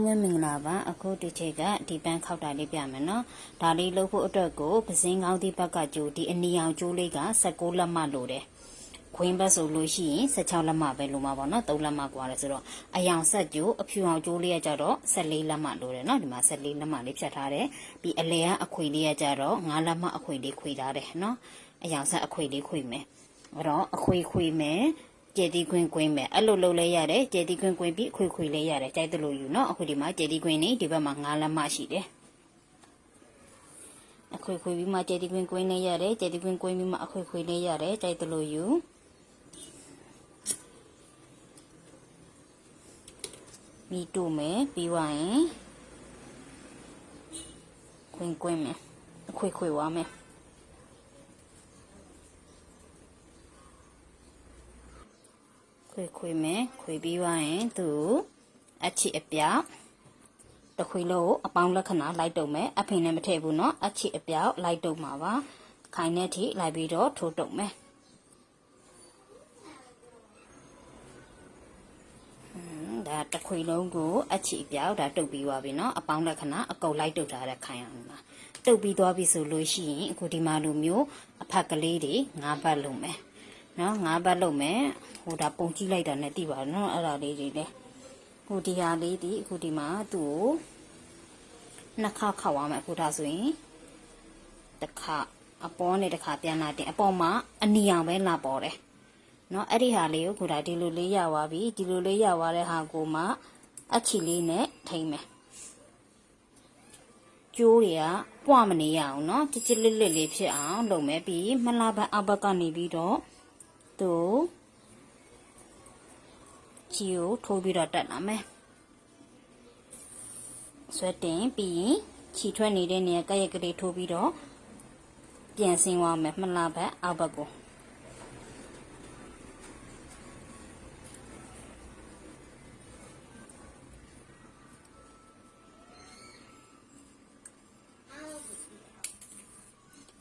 လုံးပဲမင်္ဂလာပါအခုဒီချက်ကဒီပန်းခောက်တာလေးပြမယ်နော်ဒါလေးလုပ်ဖို့အတွက်ကိုပစင်းကောင်းဒီဘက်ကကြိုဒီအနီအောင်ကျိုးလေးက16လက်မှလိုတယ်ခွင်းဘက်ဆိုလို့ရှိရင်16လက်မှပဲလိုမှာပေါ့နော်3လက်မှกว่าတယ်ဆိုတော့အယောင်ဆက်ကြိုးအဖြူအောင်ကျိုးလေးကကြတော့14လက်မှလိုတယ်နော်ဒီမှာ14လက်မှလေးဖြတ်ထားတယ်ပြီးအလဲကအခွေလေးကကြတော့9လက်မှအခွေလေးခွေထားတယ်နော်အယောင်ဆက်အခွေလေးခွေမယ်အဲ့တော့အခွေခွေမယ် ကျေတီခွင်းခွင်းမယ်အဲ့လိုလုပ်လဲရတယ်ကျေတီခွင်းခွင်းပြီးခွေခွေလဲရတယ်ကြိုက်တယ်လို့ယူနော်အခုဒီမှာကျေတီခွင်းနေဒီဘက်မှာ9လက်မရှိတယ်အခွေခွေပြီးမှကျေတီခွင်းခွင်းလဲရတယ်ကျေတီခွင်းခွင်းပြီးမှအခွေခွေလဲရတယ်ကြိုက်တယ်လို့ယူမီတူမယ်ပြီးသွားရင်ခွင်းခွင်းမယ်အခွေခွေဝါမယ် ခွေခွေမယ်ခွေပြီးသွားရင်သူအချစ်အပြောက်တစ်ခွေလို့အပေါင်းလက္ခဏာလိုက်တုံမယ်အဖေနဲ့မထည့်ဘူးเนาะအချစ်အပြောက်လိုက်တုံမှာပါခိုင်တဲ့ထိလိုက်ပြီးတော့ထိုးတုံမယ်ဒါတစ်ခွေလုံးကိုအချီပြောက်ဒါတုတ်ပြီးသွားပြီเนาะအပေါင်းလက္ခဏာအကုန်လိုက်တုတ်ထားတဲ့ခိုင်အောင်ပါတုတ်ပြီးသွားပြီဆိုလို့ရှိရင်အခုဒီမှာလိုမျိုးအဖက်ကလေးတွေ၅ဘတ်လုံးမယ် နော်ငါးဘတ်လုပ်မယ်ဟိုဒါပုံကြည့်လိုက်တာနဲ့သိပါတော့နော်အဲ့ဒါလေးတွေလေဟိုဒီဟာလေးဒီအခုဒီမှာသူ့ကိုနှစ်ခါခောက်ရမယ်အခုဒါဆိုရင်တစ်ခါအပေါ်နဲ့တစ်ခါပြန်လာတင်အပေါ်မှာအနီအောင်ပဲလာပေါ်တယ်နော်အဲ့ဒီဟာလေးကိုခုဒါဒီလိုလေးရသွားပြီဒီလိုလေးရသွားတဲ့ဟာကိုမှအချီလေးနဲ့ထိမ့်မယ်ကျိုးတွေကပွားမနေရအောင်နော်ကြစ်ကြစ်လစ်လစ်လေးဖြစ်အောင်လုပ်မယ်ပြီးမလာဘန်အောက်ဘက်ကနေပြီးတော့ သူချီကိုထိုးပြီးတော့တက်လာမယ်ဆွဲတင်ပြီးရင်ချီထွက်နေတဲ့နေရာကရက်ကလေးထိုးပြီးတော့ပြန်ဆင်းသွားမယ်မလာဘအောက်ဘက်ကို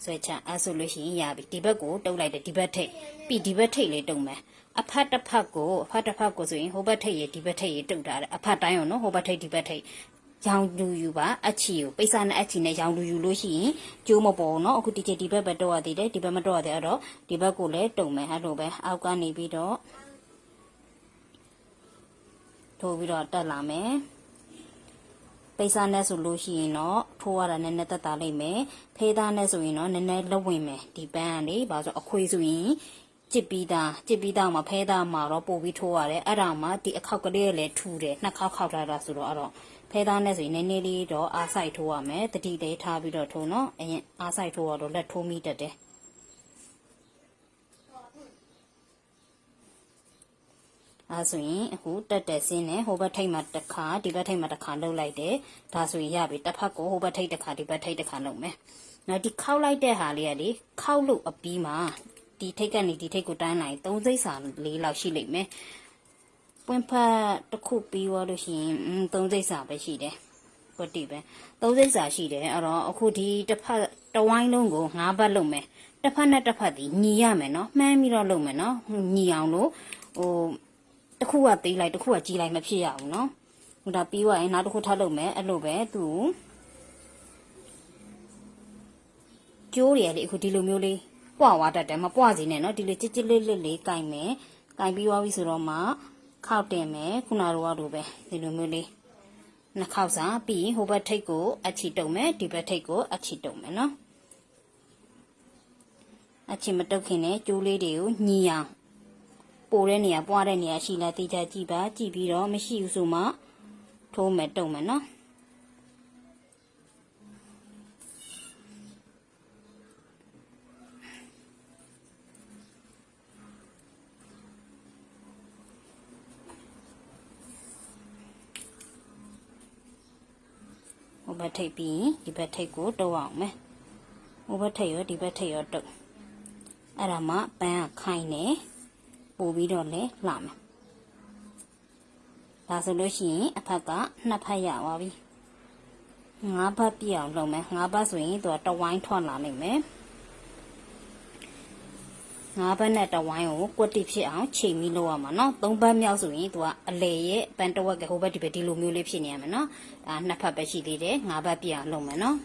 ဆွဲချအဲဆိုလို့ရှိရင်ရပြီဒီဘက်ကိုတုပ်လိုက်တယ်ဒီဘက်ထိပ်ပြီးဒီဘက်ထိပ်လေးတုပ်မယ်အဖတ်တစ်ဖက်ကိုအဖတ်တစ်ဖက်ကိုဆိုရင်ဟိုဘက်ထိပ်ရဒီဘက်ထိပ်ရတုပ်တာတယ်အဖတ်တိုင်းရောနော်ဟိုဘက်ထိပ်ဒီဘက်ထိပ်ရောင်လူယူပါအချီကိုပိဿာနဲ့အချီနဲ့ရောင်လူယူလို့ရှိရင်ကျိုးမပေါ်နော်အခုဒီချေဒီဘက်ပဲတော့ရသေးတယ်ဒီဘက်မတော့ရသေးအဲ့တော့ဒီဘက်ကိုလည်းတုံမယ်အဲ့လိုပဲအောက်ကနေပြီးတော့ထိုးပြီးတော့တက်လာမယ် ပိဿာနဲ့ဆိုလို့ရှိရင်တော့ထိုးရတာနည်းနည်းတက်တာလိမ့်မယ်ဖေးသားနဲ့ဆိုရင်တော့နည်းနည်းလက်ဝင်မယ်ဒီပန်းကနေဘာလို့ဆိုအခွေဆိုရင်ကြစ်ပြီးသားကြစ်ပြီးသားမှာဖဲသားမှာတော့ပို့ပြီးထိုးရတယ်အဲ့ဒါမှဒီအခောက်ကလေးလည်းထူတယ်နှစ်ခေါက်ခောက်ထားတာဆိုတော့အဲ့တော့ဖဲသားနဲ့ဆိုရင်နည်းနည်းလေးတော့အားဆိုင်ထိုးရမယ်တတိလေးထားပြီးတော့ထိုးနော်အရင်အားဆိုင်ထိုးရတော့လက်ထိုးမိတတ်တယ် အဲဆိုရင်အခုတက်တက်စင်းနဲ့ဟိုဘက်ထိပ်မှာတစ်ခါဒီဘက်ထိပ်မှာတစ်ခါလှုပ်လိုက်တယ်ဒါဆိုရင်ရပြီတစ်ဖက်ကိုဟိုဘက်ထိပ်တစ်ခါဒီဘက်ထိပ်တစ်ခါလှုပ်မယ်နော်ဒီခောက်လိုက်တဲ့ဟာလေးကလေခောက်လို့အပြီးမှာဒီထိပ်ကနေဒီထိပ်ကိုတန်းလိုက်သုံးစိတ်စာလေးလောက်ရှိလိမ့်မယ်ပွင့်ဖက်တစ်ခုပြီးသွားလို့ရှိရင်อืมသုံးစိတ်စာပဲရှိတယ်ကွတိပဲသုံးစိတ်စာရှိတယ်အဲ့တော့အခုဒီတစ်ဖက်တဝိုင်းလုံးကို၅ဘတ်လုပ်မယ်တစ်ဖက်နဲ့တစ်ဖက်ဒီညီရမယ်နော်မှန်းပြီးတော့လုပ်မယ်နော်ညီအောင်လို့ဟို တစ်ခုကသေးလိုက်တစ်ခုကကြီးလိုက်မဖြစ်ရဘူးနော်ဟိုဒါပြီးသွားရင်နောက်တစ်ခုထပ်လုပ်မယ်အဲ့လိုပဲသူကျိုးတွေလေအခုဒီလိုမျိုးလေးပွားဝါတတ်တယ်မပွားစီနဲ့နော်ဒီလိုကြစ်ကြစ်လေးလေးလေးကင်မယ်ကင်ပြီးသွားပြီဆိုတော့မှခောက်တင်မယ်ခုနကတော့လိုပဲဒီလိုမျိုးလေးနှစ်ခေါက်စာပြီးဟိုဘက်ထိတ်ကိုအချီတုံမယ်ဒီဘက်ထိတ်ကိုအချီတုံမယ်နော်အချီမတုတ်ခင်နဲ့ကျိုးလေးတွေကိုညီအောင် ပိုတဲ့နေရာပွားတဲ့နေရာရှိလားတေချာကြည့်ပါကြည့်ပြီးတော့မရှိဘူးဆိုမှထိုးမယ်တုံမယ်နော်ဟိုဘက်ထိပ်ပြီးဒီဘက်ထိပ်ကိုတုံအောင်မယ်ဟိုဘက်ထိပ်ရောဒီဘက်ထိပ်ရောတုံအဲ့ဒါမှပန်းကခိုင်နေ ပို့ပြီးတော့လဲလှမယ်ဒါဆိုလို့ရှိရင်အဖက်ကနှစ်ဖက်ရပါပြီငါးဘတ်ပြည့်အောင်လုပ်မယ်ငါးဘတ်ဆိုရင်သူကတဝိုင်းထွက်လာနိုင်မယ်ငငါးဘက်နဲ့တဝိုင်းကိုကွက်တိဖြစ်အောင်ချိန်ပြီးလုပ်ရမှာနော်သုံးဘက်မြောက်ဆိုရင်သူကအလေရဲ့ပန်တဝက်ကဟိုဘက်ဒီဘက်ဒီလိုမျိုးလေးဖြစ်နေရမယ်နော်ဒါနှစ်ဖက်ပဲရှိသေးတယ်ငါးဘက်ပြအောင်လုပ်မယ်နော်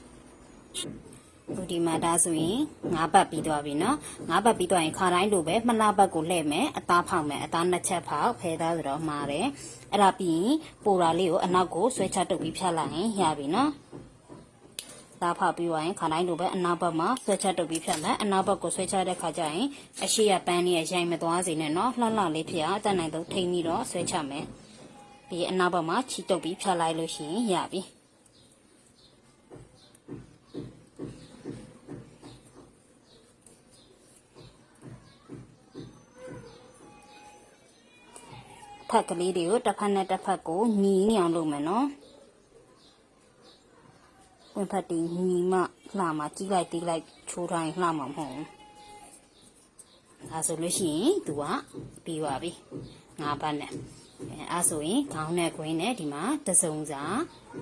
ဒီဒီမှာဒါဆိုရင်ငါးဘက်ပြီးသွားပြီနော်ငါးဘက်ပြီးသွားရင်ခါတိုင်းလိုပဲမလှဘက်ကိုလှည့်မယ်အသားဖောက်မယ်အသားနှစ်ချက်ဖောက်ဖဲသားဆိုတော့မှားတယ်အဲ့ဒါပြီးရင်ပိုရာလေးကိုအနောက်ကိုဆွဲချတုပ်ပြီးဖြတ်လိုက်ရင်ရပြီနော်သားဖောက်ပြီးသွားရင်ခါတိုင်းလိုပဲအနောက်ဘက်မှာဆွဲချတုပ်ပြီးဖြတ်မယ်အနောက်ဘက်ကိုဆွဲချတဲ့ခါကျရင်အရှိရပန်းလေးရိုက်မသွားစေနဲ့နော်လှလှလေးဖြစ်အောင်အတတ်နိုင်ဆုံးထိမ့်ပြီးတော့ဆွဲချမယ်ပြီးအနောက်ဘက်မှာချီတုပ်ပြီးဖြတ်လိုက်လို့ရှိရင်ရပြီ ဖက်ကလေးတွေကိုတစ်ဖက်နဲ့တစ်ဖက်ကိုညီနေအောင်လုပ်မယ်နော်ဝင်ဖက်တီညီမလှမှာကြီးလိုက်တီးလိုက်ချိုးတိုင်းလှမှာမဟုတ်ဘူးဒါဆိုလို့ရှိရင် तू ကပြီးပါပြီငါးပတ်နဲ့အဲအဲ့ဆိုရင်ခေါင်းနဲ့ခွင်းနဲ့ဒီမှာတစုံစာ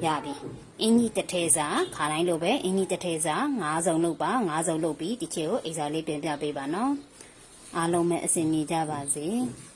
ရပြီအင်းကြီးတစ်ထဲစာခါတိုင်းလိုပဲအင်းကြီးတစ်ထဲစာငါးစုံလုပ်ပါငါးစုံလုပ်ပြီးဒီချေကိုအိစာလေးပြင်ပြပေးပါနော်အားလုံးပဲအဆင်ပြေကြပါစေ။